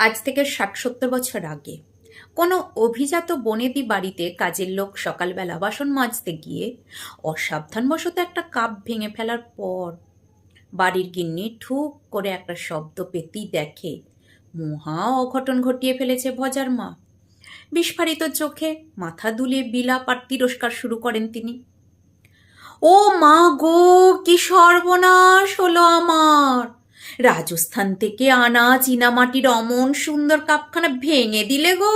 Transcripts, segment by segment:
আজ থেকে ষাট সত্তর বছর আগে। কোনো অভিজাত বনেদি বাড়িতে কাজের লোক সকালবেলা বাসন মাজতে গিয়ে অসাবধানবশত একটা কাপ ভেঙে ফেলার পর বাড়ির গিন্নি ঠুক করে একটা শব্দ পেতেই দেখে, মহা অঘটন ঘটিয়ে ফেলেছে ভজার মা। বিস্ফারিত চোখে মাথা দুলে বিলাপ আর তিরস্কার শুরু করেন তিনি। ও মা গো, কি সর্বনাশ হলো আমার! রাজস্থান থেকে আনা চীনামাটির অমন সুন্দর কাপখানা ভেঙে দিলে গো।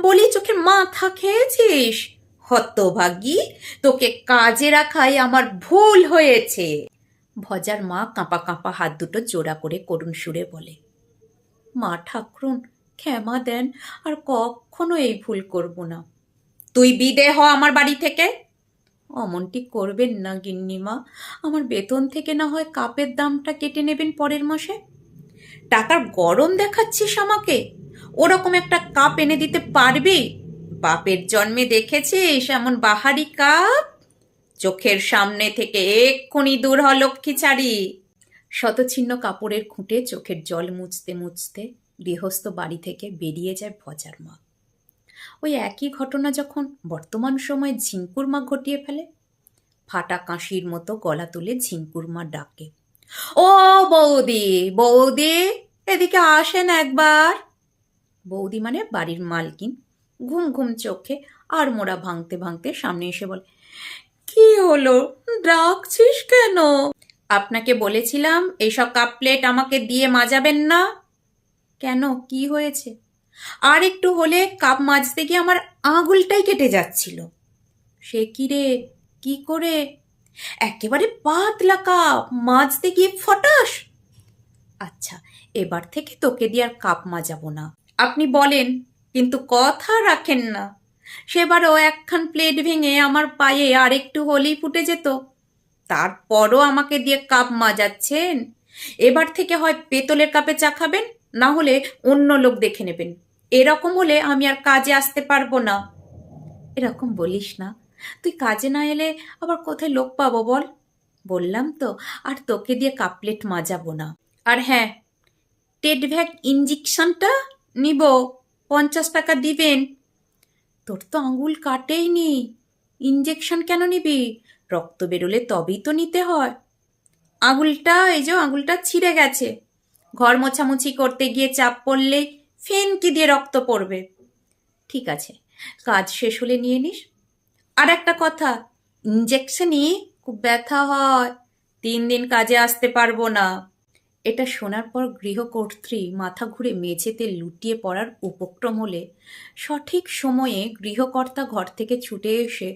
বলি, চোখের মাথা খেয়েছিস? হতভাগী, তোকে কাজে রাখাই আমার ভুল হয়েছে। ভজার মা কাঁপা কাঁপা হাত দুটো জোড়া করে করুণ সুরে বলে, মা ঠাকুরুন, ক্ষমা দেন, আর কখনো এই ভুল করব না। তুই বিদে হ আমার বাড়ি থেকে অমনটি করবেন না, গিন্নিমা। আমার বেতন থেকে না হয় কাপের দামটা কেটে নেবেন পরের মাসে? টাকার গরম দেখাচ্ছিস আমাকে? ওরকম একটা কাপ এনে দিতে পারবি? বাপের জন্মে দেখেছিস এমন বাহারি কাপ? চোখের সামনে থেকে এক্ষুনি দূর হ, লক্ষ্মী ছাড়ি শতছিন্ন কাপড়ের খুঁটে চোখের জল মুছতে মুছতে গৃহস্থ বাড়ি থেকে বেরিয়ে যায় ভজার মা ওই একই ঘটনা যখন বর্তমান সময়ে ঝিঙ্কুর মা ঘটিয়ে ফেলে, ফাটা কাশির মতো গলা তুলে ঝিঙ্কুর মা ডাকে। ও বৌদি বৌদি, এদিকে আসেন একবার। বৌদি মানে বাড়ির মালকিন, ঘুম ঘুম চোখে আর মোড়া ভাঙতে ভাঙতে সামনে এসে বলে, কি হলো? ডাকছিস কেন? আপনাকে বলেছিলাম এইসব কাপ প্লেট আমাকে দিয়ে মাজাবেন না। কেন? কি হয়েছে? আর একটু হলে কাপ মাজতে গিয়ে আমার আঙুলটাই কেটে যাচ্ছিল। সে কি রে, কি করে? একেবারে পাতলা কাপ মাজতে গিয়ে ফটাস। আচ্ছা এবার থেকে তোকে দিয়ে আর কাপ মাজাবো না। আপনি বলেন, কিন্তু কথা রাখেন না। সেবারও একখান প্লেট ভেঙে আমার পায়ে আর একটু হলেই ফুটে যেত। তারপরও আমাকে দিয়ে কাপ মাজাচ্ছেন। এবার থেকে হয় পেতলের কাপে চা খাবেন, না হলে অন্য লোক দেখে নেবেন। এরকম হলে আমি আর কাজে আসতে পারব না। এরকম বলিস না। তুই কাজে না এলে আবার কোথায় লোক পাবো বল? বললাম তো, আর তোকে দিয়ে কাপলেট মাজাবো না। আর হ্যাঁ টেডভ্যাক ইঞ্জেকশনটা নিব, পঞ্চাশ টাকা দিবেন। তোর তো আঙুল কাটেই নি। ইঞ্জেকশন কেন নিবি? রক্ত বেরোলে তবেই তো নিতে হয়। আঙুলটা, এই যে আঙুলটা ছিঁড়ে গেছে। ঘর মোছামুছি করতে গিয়ে চাপ পড়লে ফেনকি দিয়ে রক্ত পড়বে। ঠিক আছে, কাজ শেষ হলে নিয়ে নিস। আর একটা কথা ইঞ্জেকশনই খুব ব্যথা হয়, তিন দিন কাজে আসতে পারব না। এটা শোনার পর গৃহকর্ত্রী মাথা ঘুরে মেঝেতে লুটিয়ে পড়ার উপক্রম হলে সঠিক সময়ে গৃহকর্তা ঘর থেকে ছুটে এসে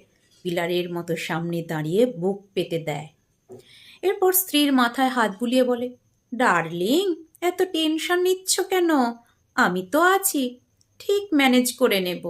পিলারের মতো সামনে দাঁড়িয়ে বুক পেতে দেয়। এরপর স্ত্রীর মাথায় হাত বুলিয়ে বলে, ডার্লিং, এত টেনশন নিচ্ছ কেন? আমি তো আছি। ঠিক ম্যানেজ করে নেব।